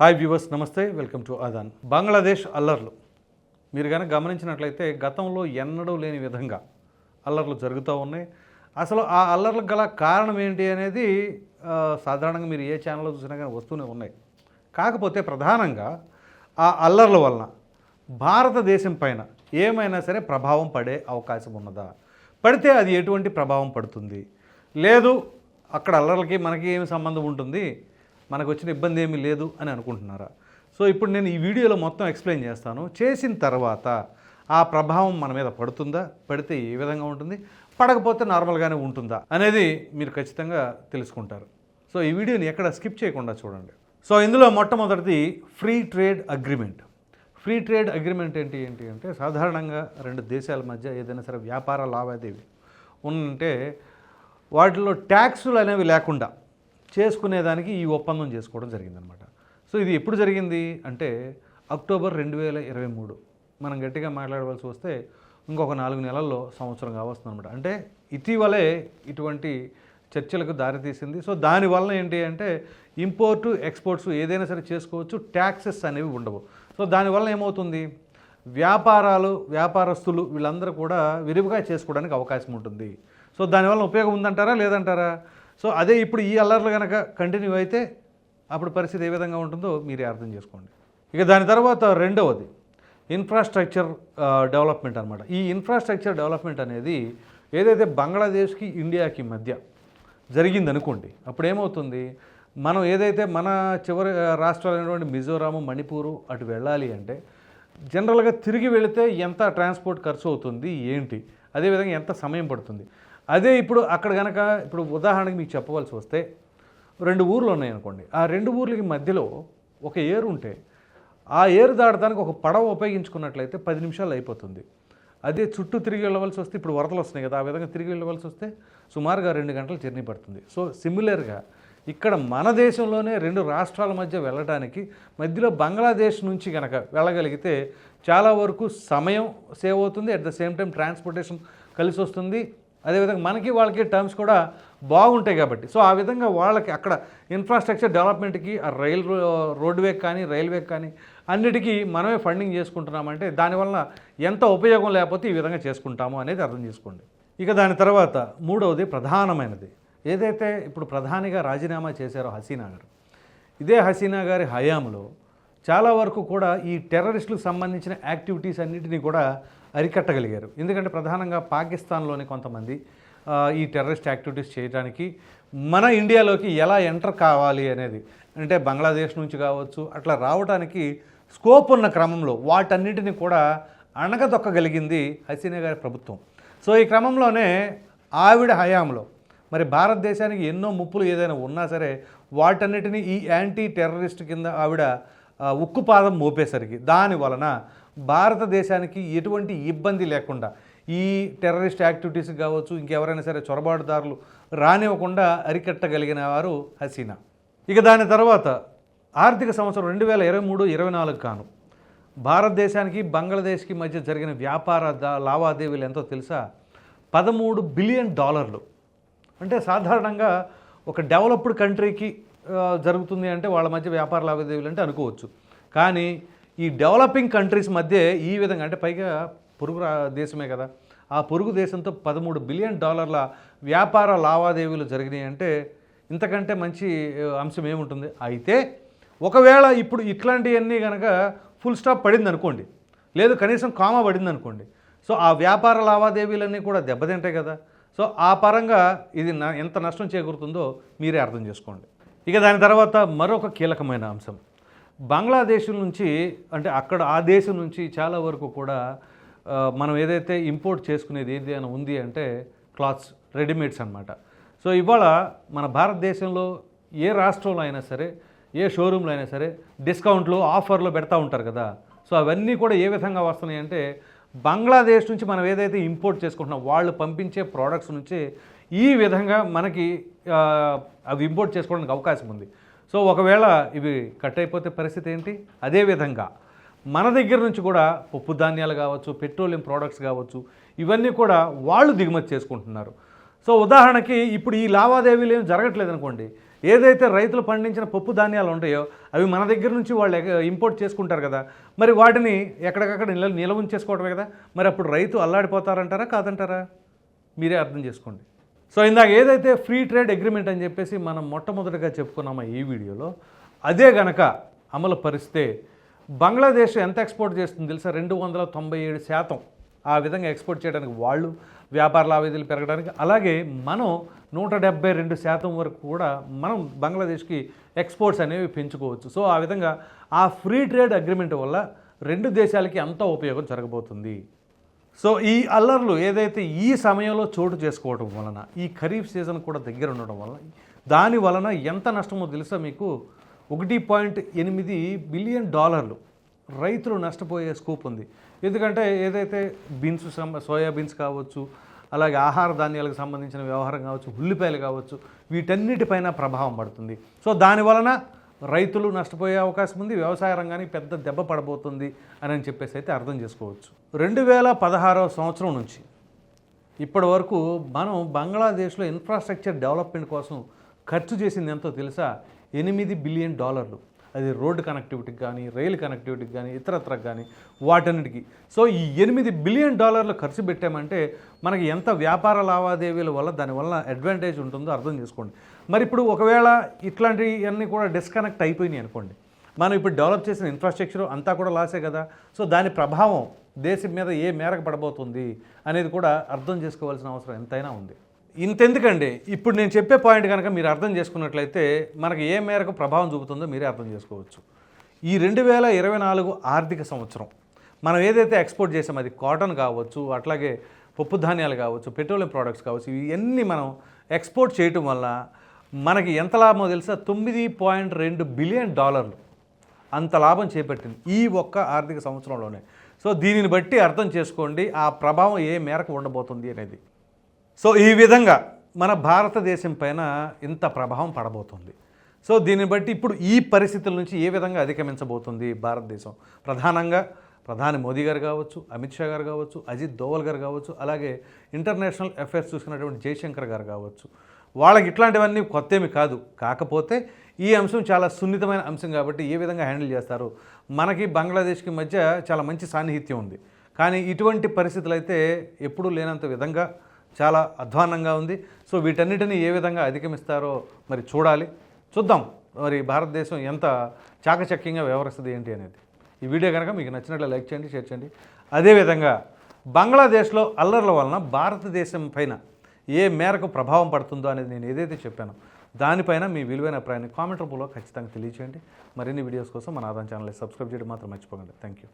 Hi viewers నమస్తే welcome to ఆదాన్ బంగ్లాదేశ్ అల్లర్లు. మీరు కనుక గమనించినట్లయితే గతంలో ఎన్నడూ లేని విధంగా అల్లర్లు జరుగుతూ ఉన్నాయి. అసలు ఆ అల్లర్లకు గల కారణం ఏంటి అనేది సాధారణంగా మీరు ఏ ఛానల్లో చూసినా కానీ వస్తూనే ఉన్నాయి. కాకపోతే ప్రధానంగా ఆ అల్లర్ల వలన భారతదేశం పైన ఏమైనా సరే ప్రభావం పడే అవకాశం ఉన్నదా? పడితే అది ఎటువంటి ప్రభావం పడుతుంది? లేదు అక్కడ అల్లర్లకి మనకి ఏమి సంబంధం ఉంటుంది? మనకు వచ్చిన ఇబ్బంది ఏమీ లేదు అని అనుకుంటున్నారా? సో ఇప్పుడు నేను ఈ వీడియోలో మొత్తం ఎక్స్ప్లెయిన్ చేస్తాను. చేసిన తర్వాత ఆ ప్రభావం మన మీద పడుతుందా? పడితే ఏ విధంగా ఉంటుంది? పడకపోతే నార్మల్గానే ఉంటుందా? అనేది మీరు ఖచ్చితంగా తెలుసుకుంటారు. సో ఈ వీడియోని ఎక్కడ స్కిప్ చేయకుండా చూడండి. సో ఇందులో మొట్టమొదటిది free trade agreement. Free trade agreement ఏంటి ఏంటి అంటే సాధారణంగా రెండు దేశాల మధ్య ఏదైనా సరే వ్యాపార లావాదేవీ ఉంటే వాటిలో ట్యాక్సులు అనేవి లేకుండా చేసుకునేదానికి ఈ ఒప్పందం చేసుకోవడం జరిగిందనమాట. సో ఇది ఎప్పుడు జరిగింది? అంటే అక్టోబర్ రెండు వేల ఇరవై మూడు. మనం గట్టిగా మాట్లాడవలసి వస్తే ఇంకొక నాలుగు నెలల్లో సంవత్సరం కావస్తుంది అనమాట అంటే ఇటీవలే ఇటువంటి చర్చలకు దారితీసింది. సో దానివల్ల ఏంటి అంటే ఇంపోర్టు ఎక్స్పోర్ట్స్ ఏదైనా సరే చేసుకోవచ్చు ట్యాక్సెస్ అనేవి ఉండవు. సో దానివల్ల ఏమవుతుంది? వ్యాపారాలు వ్యాపారస్తులు వీళ్ళందరూ కూడా విరివిగా చేసుకోవడానికి అవకాశం ఉంటుంది. సో దానివల్ల ఉపయోగం ఉందంటారా? లేదంటారా? సో అదే ఇప్పుడు ఈ అల్లర్లు కనుక కంటిన్యూ అయితే అప్పుడు పరిస్థితి ఏ విధంగా ఉంటుందో మీరే అర్థం చేసుకోండి. ఇక దాని తర్వాత రెండవది ఇన్ఫ్రాస్ట్రక్చర్ డెవలప్మెంట్ అనమాట ఈ ఇన్ఫ్రాస్ట్రక్చర్ డెవలప్మెంట్ అనేది ఏదైతే బంగ్లాదేశ్కి ఇండియాకి మధ్య జరిగిందనుకోండి అప్పుడు ఏమవుతుంది మనం ఏదైతే మన చివరి రాష్ట్రాలైనటువంటి మిజోరాము మణిపూరు అటు వెళ్ళాలి అంటే జనరల్గా తిరిగి వెళితే ఎంత ట్రాన్స్పోర్ట్ ఖర్చు అవుతుంది ఏంటి? అదేవిధంగా ఎంత సమయం పడుతుంది? అదే ఇప్పుడు అక్కడ కనుక ఇప్పుడు ఉదాహరణకి మీకు చెప్పవలసి వస్తే రెండు ఊర్లు ఉన్నాయనుకోండి ఆ రెండు ఊర్లకి మధ్యలో ఒక ఏరు ఉంటే ఆ ఏరు దాటడానికి ఒక పడవ ఉపయోగించుకున్నట్లయితే పది నిమిషాలు అయిపోతుంది. అదే చుట్టూ తిరిగి వెళ్ళవలసి వస్తే ఇప్పుడు వరదలు వస్తున్నాయి కదా ఆ విధంగా తిరిగి వెళ్ళవలసి వస్తే సుమారుగా రెండు గంటలు జర్నీ పడుతుంది. సో సిమిలర్గా ఇక్కడ మన దేశంలోనే రెండు రాష్ట్రాల మధ్య వెళ్ళడానికి మధ్యలో బంగ్లాదేశ్ నుంచి కనుక వెళ్ళగలిగితే చాలా వరకు సమయం సేవ్ అవుతుంది. At the same time transportation కలిసి వస్తుంది. అదేవిధంగా మనకి వాళ్ళకి టర్మ్స్ కూడా బాగుంటాయి కాబట్టి. సో ఆ విధంగా వాళ్ళకి అక్కడ ఇన్ఫ్రాస్ట్రక్చర్ డెవలప్మెంట్కి ఆ రైల్ రోడ్వే కానీ రైల్వే కానీ అన్నిటికీ మనమే ఫండింగ్ చేసుకుంటున్నామంటే దానివల్ల ఎంత ఉపయోగం లేకపోతే ఈ విధంగా చేసుకుంటాము అనేది అర్థం చేసుకోండి. ఇక దాని తర్వాత మూడవది ప్రధానమైనది. ఏదైతే ఇప్పుడు ప్రధానిగా రాజీనామా చేశారో హసీనా గారు ఇదే హసీనా గారి హయాంలో చాలా వరకు కూడా ఈ టెర్రరిస్టులకు సంబంధించిన యాక్టివిటీస్ అన్నింటినీ కూడా అరికట్టగలిగారు. ఎందుకంటే ప్రధానంగా పాకిస్తాన్లోని కొంతమంది ఈ టెర్రరిస్ట్ యాక్టివిటీస్ చేయడానికి మన ఇండియాలోకి ఎలా ఎంటర్ కావాలి అనేది అంటే బంగ్లాదేశ్ నుంచి కావచ్చు అట్లా రావడానికి స్కోప్ ఉన్న క్రమంలో వాటన్నిటిని కూడా అణగదొక్కగలిగింది హసీనా గారి ప్రభుత్వం. సో ఈ క్రమంలోనే ఆవిడ హయాంలో మరి భారతదేశానికి ఎన్నో ముప్పులు ఏదైనా ఉన్నా సరే వాటన్నిటిని ఈ యాంటీ టెర్రరిస్ట్ కింద ఆవిడ ఉక్కుపాదం మోపేసరికి దాని వలన భారతదేశానికి ఎటువంటి ఇబ్బంది లేకుండా ఈ టెర్రరిస్ట్ యాక్టివిటీస్ కావచ్చు ఇంకెవరైనా సరే చొరబాటుదారులు రానివ్వకుండా అరికట్టగలిగిన వారు హసీనా. ఇక దాని తర్వాత ఆర్థిక సంవత్సరం రెండు వేల ఇరవై మూడు ఇరవై నాలుగు కాను. భారతదేశానికి బంగ్లాదేశ్కి మధ్య జరిగిన వ్యాపార దా- లావాదేవీలు ఎంతో తెలుసా? పదమూడు బిలియన్ డాలర్లు. అంటే సాధారణంగా ఒక డెవలప్డ్ కంట్రీకి జరుగుతుంది అంటే వాళ్ళ మధ్య వ్యాపార లావాదేవీలు అంటే అనుకోవచ్చు. కానీ ఈ డెవలపింగ్ కంట్రీస్ మధ్య ఈ విధంగా అంటే పైగా పొరుగు రా- దేశమే కదా ఆ పొరుగు దేశంతో పదమూడు బిలియన్ డాలర్ల వ్యాపార లావాదేవీలు జరిగినాయి అంటే ఇంతకంటే మంచి అంశం ఏముంటుంది? అయితే ఒకవేళ ఇప్పుడు ఇట్లాంటివన్నీ కనుక ఫుల్ స్టాప్ పడింది అనుకోండి లేదు కనీసం కామా పడింది అనుకోండి సో ఆ వ్యాపార లావాదేవీలన్నీ కూడా దెబ్బతింటాయి కదా. సో ఆ పరంగా ఇది న- ఎంత నష్టం చేకూరుతుందో మీరే అర్థం చేసుకోండి. ఇక దాని తర్వాత మరొక కీలకమైన అంశం. బంగ్లాదేశ్ నుంచి అంటే అక్కడ ఆ దేశం నుంచి చాలా వరకు కూడా మనం ఏదైతే ఇంపోర్ట్ చేసుకునేది ఏదైనా ఉంది అంటే క్లాత్స్ రెడీమేడ్స్ అన్నమాట. సో ఇవాళ మన భారతదేశంలో ఏ రాష్ట్రంలో అయినా సరే ఏ షోరూంలో అయినా సరే డిస్కౌంట్లు ఆఫర్లు పెడతా ఉంటారు కదా. సో అవన్నీ కూడా ఏ విధంగా వస్తున్నాయి అంటే బంగ్లాదేశ్ నుంచి మనం ఏదైతే ఇంపోర్ట్ చేసుకుంటున్నాం వాళ్ళు పంపించే ప్రోడక్ట్స్ నుంచి ఈ విధంగా మనకి అవి ఇంపోర్ట్ చేసుకోవడానికి అవకాశం ఉంది. సో ఒకవేళ ఇవి కట్ అయిపోతే పరిస్థితి ఏంటి? అదేవిధంగా మన దగ్గర నుంచి కూడా పప్పు ధాన్యాలు కావచ్చు పెట్రోలియం ప్రోడక్ట్స్ కావచ్చు ఇవన్నీ కూడా వాళ్ళు దిగుమతి చేసుకుంటున్నారు. సో ఉదాహరణకి ఇప్పుడు ఈ లావాదేవీలు ఏం జరగట్లేదు అనుకోండి. ఏదైతే రైతులు పండించిన పప్పు ధాన్యాలు ఉంటాయో అవి మన దగ్గర నుంచి వాళ్ళు ఇంపోర్ట్ చేసుకుంటారు కదా. మరి వాటిని ఎక్కడికక్కడ నిల నిల్వ ఉంచేసుకోవటమే కదా. మరి అప్పుడు రైతు అల్లాడిపోతారంటారా కాదంటారా? మీరే అర్థం చేసుకోండి. సో ఇందాక ఏదైతే ఫ్రీ ట్రేడ్ అగ్రిమెంట్ అని చెప్పేసి మనం మొట్టమొదటిగా చెప్పుకున్నామో ఈ వీడియోలో అదే గనక అమలు పరిస్తే బంగ్లాదేశ్ ఎంత ఎక్స్పోర్ట్ చేస్తుంది తెలుసా? రెండు వందల తొంభై ఏడు శాతం ఆ విధంగా ఎక్స్పోర్ట్ చేయడానికి వాళ్ళు వ్యాపార లావాదేవీలు పెరగడానికి. అలాగే మనం నూట డెబ్బై రెండు శాతం వరకు కూడా మనం బంగ్లాదేశ్కి ఎక్స్పోర్ట్స్ అనేవి పెంచుకోవచ్చు. సో ఆ విధంగా ఆ ఫ్రీ ట్రేడ్ అగ్రిమెంట్ వల్ల రెండు దేశాలకి అంతా ఉపయోగం జరగబోతుంది. సో ఈ అల్లర్లు ఏదైతే ఈ సమయంలో చోటు చేసుకోవడం వలన ఈ ఖరీఫ్ సీజన్ కూడా దగ్గర ఉండడం వలన దాని వలన ఎంత నష్టమో తెలుసా మీకు? ఒకటి పాయింట్ ఎనిమిది బిలియన్ డాలర్లు రైతులు నష్టపోయే స్కోప్ ఉంది. ఎందుకంటే ఏదైతే బీన్స్ సమ- సోయా బీన్స్ కావచ్చు అలాగే ఆహార ధాన్యాలకు సంబంధించిన వ్యవహారం కావచ్చు ఉల్లిపాయలు కావచ్చు వీటన్నిటిపైన ప్రభావం పడుతుంది. సో దాని వలన రైతులు నష్టపోయే అవకాశం ఉంది వ్యవసాయ రంగానికి పెద్ద దెబ్బ పడబోతుంది అని అని చెప్పేసి అయితే అర్థం చేసుకోవచ్చు. రెండు వేల పదహారవ సంవత్సరం నుంచి ఇప్పటి వరకు మనం బంగ్లాదేశ్లో ఇన్ఫ్రాస్ట్రక్చర్ డెవలప్మెంట్ కోసం ఖర్చు చేసింది ఎంతో తెలుసా? ఎనిమిది బిలియన్ డాలర్లు. అది రోడ్డు కనెక్టివిటీకి కానీ రైలు కనెక్టివిటీకి కానీ ఇతరత్ర కానీ వాటన్నిటికీ. సో ఈ ఎనిమిది బిలియన్ డాలర్లు ఖర్చు పెట్టామంటే మనకి ఎంత వ్యాపార లావాదేవీల వల్ల దానివల్ల అడ్వాంటేజ్ ఉంటుందో అర్థం చేసుకోండి. మరి ఇప్పుడు ఒకవేళ ఇట్లాంటివన్నీ కూడా డిస్కనెక్ట్ అయిపోయినాయి అనుకోండి. మనం ఇప్పుడు డెవలప్ చేసిన ఇన్ఫ్రాస్ట్రక్చర్ అంతా కూడా లాసే కదా. సో దాని ప్రభావం దేశం మీద ఏ మేరకు పడబోతుంది అనేది కూడా అర్థం చేసుకోవాల్సిన అవసరం ఎంతైనా ఉంది. ఇంతెందుకండి? ఇప్పుడు నేను చెప్పే పాయింట్ కనుక మీరు అర్థం చేసుకున్నట్లయితే మనకి ఏ మేరకు ప్రభావం చూపుతుందో మీరే అర్థం చేసుకోవచ్చు. ఈ రెండు వేల ఇరవై నాలుగు ఆర్థిక సంవత్సరం మనం ఏదైతే ఎక్స్పోర్ట్ చేసామో అది కాటన్ కావచ్చు అట్లాగే పప్పు ధాన్యాలు కావచ్చు పెట్రోలియం ప్రోడక్ట్స్ కావచ్చు ఇవన్నీ మనం ఎక్స్పోర్ట్ చేయటం వల్ల మనకి ఎంత లాభమో తెలుసా? తొమ్మిది పాయింట్ రెండు బిలియన్ డాలర్లు అంత లాభం చేపట్టింది ఈ ఒక్క ఆర్థిక సంవత్సరంలోనే. సో దీనిని బట్టి అర్థం చేసుకోండి ఆ ప్రభావం ఏ మేరకు ఉండబోతుంది అనేది. సో ఈ విధంగా మన భారతదేశం పైన ఇంత ప్రభావం పడబోతుంది. సో దీన్ని బట్టి ఇప్పుడు ఈ పరిస్థితుల నుంచి ఏ విధంగా అధిగమించబోతుంది భారతదేశం? ప్రధానంగా ప్రధాని మోదీ గారు కావచ్చు అమిత్ షా గారు కావచ్చు అజిత్ దోవల్ గారు కావచ్చు అలాగే ఇంటర్నేషనల్ అఫైర్స్ చూసుకున్నటువంటి జయశంకర్ గారు కావచ్చు. వాళ్ళకి ఇట్లాంటివన్నీ కొత్త ఏమి కాదు. కాకపోతే ఈ అంశం చాలా సున్నితమైన అంశం కాబట్టి ఏ విధంగా హ్యాండిల్ చేస్తారు? మనకి బంగ్లాదేశ్కి మధ్య చాలా మంచి సాన్నిహిత్యం ఉంది. కానీ ఇటువంటి పరిస్థితులు అయితే ఎప్పుడూ లేనంత విధంగా చాలా అధ్వాన్నంగా ఉంది. సో వీటన్నిటిని ఏ విధంగా అధిగమిస్తారో మరి చూడాలి. చూద్దాం మరి భారతదేశం ఎంత చాకచక్యంగా వ్యవహరిస్తుంది ఏంటి అనేది. ఈ వీడియో కనుక మీకు నచ్చినట్లు లైక్ చేయండి షేర్ చేయండి. అదేవిధంగా బంగ్లాదేశ్లో అల్లర్ల వలన భారతదేశం పైన ఏ మేరకు ప్రభావం పడుతుందో అనేది నేను ఏదైతే చెప్పానో దానిపైన మీ విలువైన అభిప్రాయాన్ని కామెంట్ రూపంలో ఖచ్చితంగా తెలియచేయండి. మరిన్ని వీడియోస్ కోసం మన ఆదాన్ ఛానల్ని సబ్స్క్రైబ్ చేయడం మాత్రం మర్చిపోకండి. Thank you